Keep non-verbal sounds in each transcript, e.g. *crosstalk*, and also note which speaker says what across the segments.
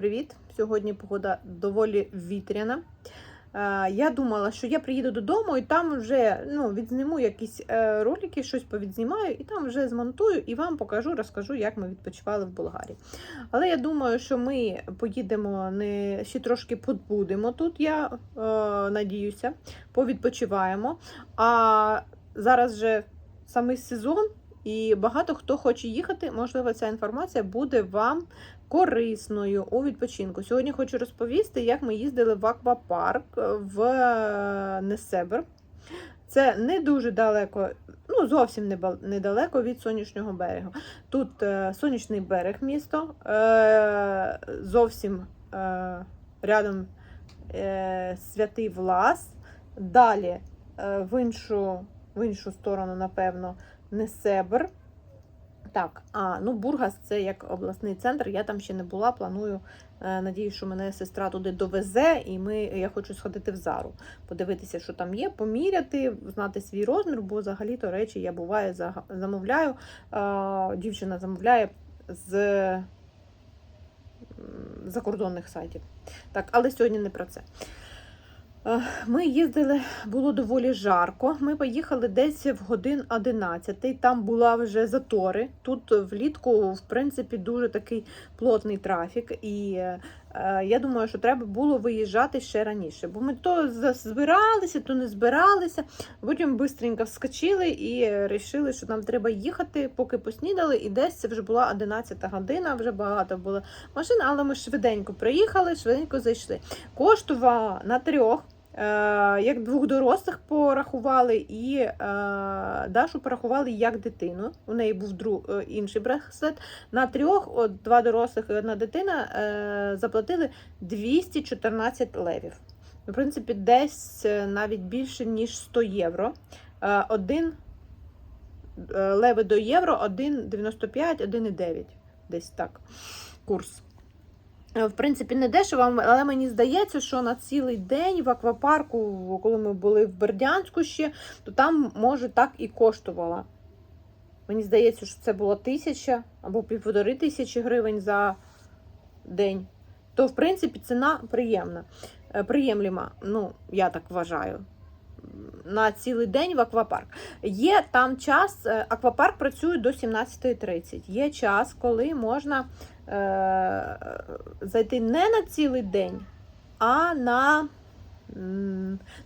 Speaker 1: Привіт! Сьогодні погода доволі вітряна. Е, Я думала, що я приїду додому і там вже ну, відзніму якісь е, ролики, щось повідзнімаю, і там вже змонтую і вам покажу, розкажу, як ми відпочивали в Болгарії. Але я думаю, що ми поїдемо не ще трошки побудемо тут, я е, надіюся, повідпочиваємо. А зараз же самий сезон, і багато хто хоче їхати. Можливо, ця інформація буде вам корисною у відпочинку. Сьогодні хочу розповісти, як ми їздили в аквапарк в е, Несебр. Це не дуже далеко, ну зовсім недалеко від сонячного берегу. Тут е, сонячний берег місто, е, зовсім е, рядом е, святий Влас. Далі е, в, іншу, в іншу сторону, напевно, Несебр. Так, а ну Бургас це як обласний центр. Я там ще не була. Планую. е, Надіюсь, що мене сестра туди довезе, і ми, я хочу сходити в зару, подивитися, що там є, поміряти, знати свій розмір, бо взагалі-то речі я зага- замовляю. Дівчина замовляє з закордонних сайтів. Так, але сьогодні не про це. Е, Ми їздили, було доволі жарко. Ми поїхали десь в годин 11. Там була вже затори. Тут влітку, в принципі, дуже такий плотний трафік. І е, я думаю, що треба було виїжджати ще раніше. Бо ми то збиралися, то не збиралися. Потім швидко вскочили і вирішили, що нам треба їхати, поки поснідали. І десь це вже була 11 година, вже багато було машин, але ми швиденько приїхали, швиденько зайшли. Коштувала на трьох. Е, як двох дорослих порахували, і е, Дашу порахували як дитину. У неї був друг, е, інший браслет. На трьох, от, два дорослих і одна дитина, заплатили 214 левів. В принципі, десь навіть більше, ніж 100 євро. Один леви до євро, 1,95, 1,9. Десь так. Курс. Е, В принципі, не дешево, але мені здається, що на цілий день в аквапарку, коли ми були в Бердянську ще, то там, може, так і коштувало. Мені здається, що це було тисяча або півтори тисячі гривень за день. То, в принципі, ціна приємна, е, приємліма. Ну, я так вважаю. На цілий день в аквапарк. Є там час, е, аквапарк працює до 17.30. Є час, коли можна зайти не на цілий день, а на.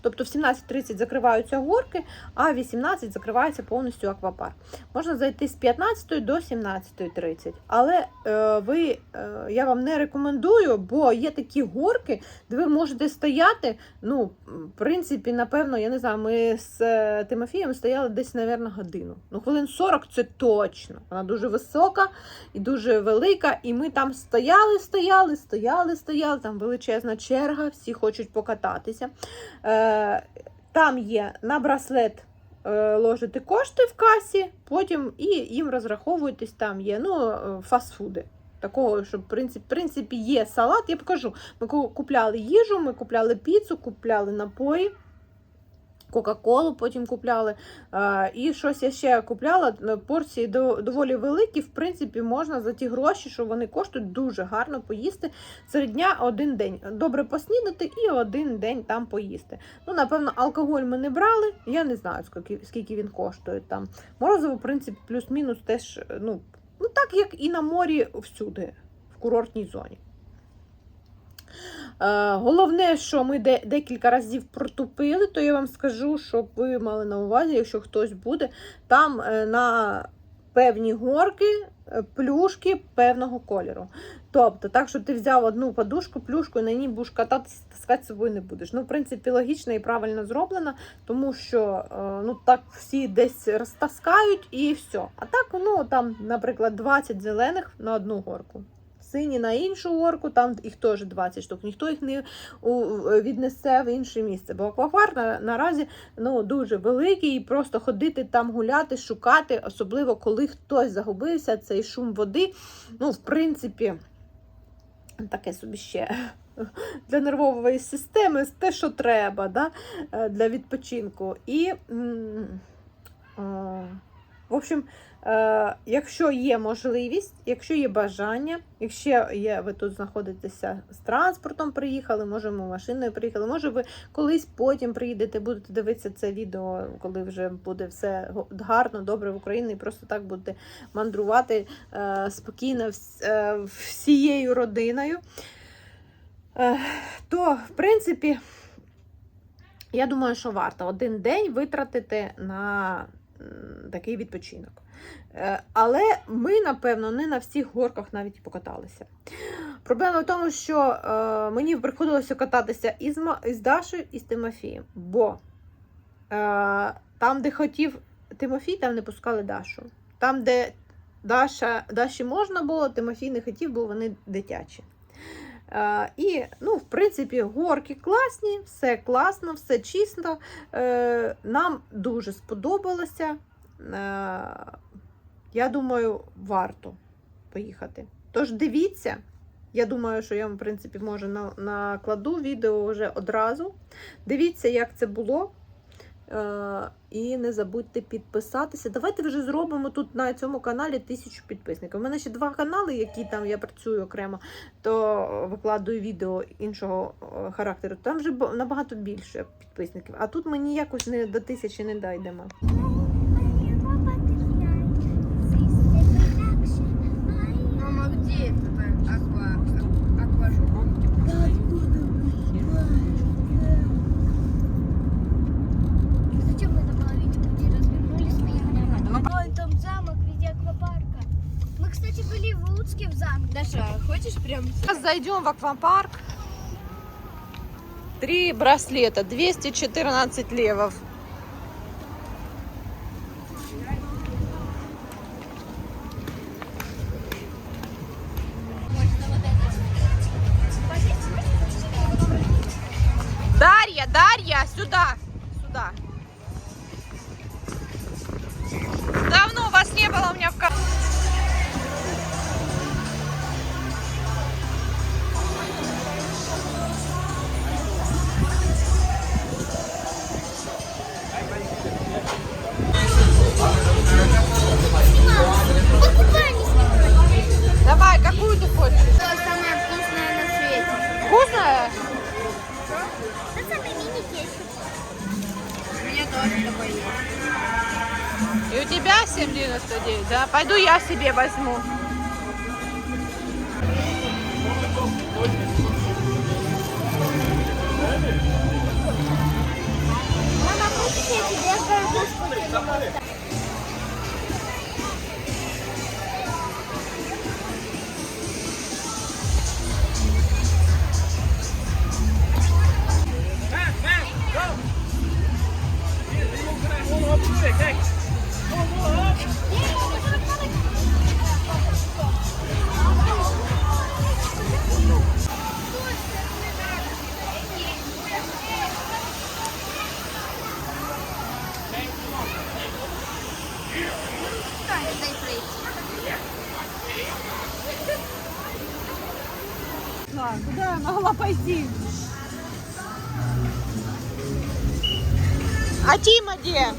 Speaker 1: Тобто в 17.30 закриваються горки, а в 18 закривається повністю аквапарк. Можна зайти з 15 до 17.30. Але е, ви, е, я вам не рекомендую, бо є такі горки, де ви можете стояти. Ну, в принципі, напевно, я не знаю, ми з е, Тимофієм стояли десь, мабуть, годину. Ну, хвилин 40 це точно. Вона дуже висока і дуже велика. І ми там стояли, стояли, стояли, стояли. Там величезна черга, всі хочуть покататися. Е, там є на браслет. ложити кошти в касі, потім і їм розраховуєтесь, там є ну, е, фастфуди. Такого, що в принципі, в принципі є салат, я покажу. Ми купляли їжу, ми купляли піцу, купляли напої, Кока-Колу потім купляли. І щось я ще купляла. е, Порції доволі великі. В принципі, можна за ті гроші, що вони коштують, дуже гарно поїсти. Серед дня один день. Добре поснідати і один день там поїсти. Ну, напевно, алкоголь ми не брали. Я не знаю, скільки, скільки він коштує там. Морозиво, в принципі, плюс-мінус теж, е, ну, ну так як і на морі всюди, в курортній зоні. Е, Головне, що ми де, декілька разів протупили, то я вам скажу, щоб ви мали на увазі, якщо хтось буде, там е, на певні горки е, плюшки певного кольору. Тобто, так що ти взяв одну подушку, плюшку, і на ній будеш кататися, таскати з собою не будеш. Ну, в принципі, логічно і правильно зроблено, тому що ну, так всі десь розтаскають і все. А так, ну там, наприклад, 20 зелених на одну горку. Сині на іншу горку, там їх теж 20 штук. Ніхто їх не віднесе в інше місце. Бо аквапарк на, наразі ну, дуже великий, і просто ходити там гуляти, шукати, особливо коли хтось загубився, цей шум води. Ну, в принципі, таке собі ще *laughs* для нервової системи те, що треба, да? е, для відпочинку. І В общем, е, якщо є можливість, якщо є бажання, якщо є, ви тут знаходитеся з транспортом, приїхали, може, ми машиною приїхали, може, ви колись потім приїдете, будете дивитися це відео, коли вже буде все гарно, добре в Україні, і просто так будете мандрувати е, спокійно е, всією родиною. То, в принципі, я думаю, що варто один день витратити на такий відпочинок. Е, Але ми, напевно, не на всіх горках навіть покаталися. Проблема в тому, що е, мені приходилося кататися із, із Дашою і з Тимофієм, бо е, там, де хотів Тимофій, там не пускали Дашу. Там, де Даша, Даші можна було, Тимофій не хотів, бо вони дитячі. Е, і, ну, в принципі, горки класні, все класно, все чисто. Е, нам дуже сподобалося. Е, я думаю, варто поїхати. Тож дивіться. Я думаю, що я вам, в принципі, може накладу відео вже одразу. Дивіться, як це було. Е, і не забудьте підписатися. Давайте вже зробимо тут на цьому каналі тисячу підписників. У мене ще два канали, які там я працюю окремо, то викладаю відео іншого е, характеру. Там вже набагато більше підписників. А тут мені якось не до тисячі не дійдемо.
Speaker 2: Прям
Speaker 1: Сейчас зайдем в аквапарк. Три браслета, 214 левов. Дарья, Дарья, сюда, сюда. Давно вас не было у меня в ка- Пойду я себе возьму.
Speaker 3: Мама, хочешь я тебе горбушку
Speaker 1: Go! You're gonna hold up for a
Speaker 3: sec, thanks. Да, куда я могла пойти? А Тима
Speaker 1: где?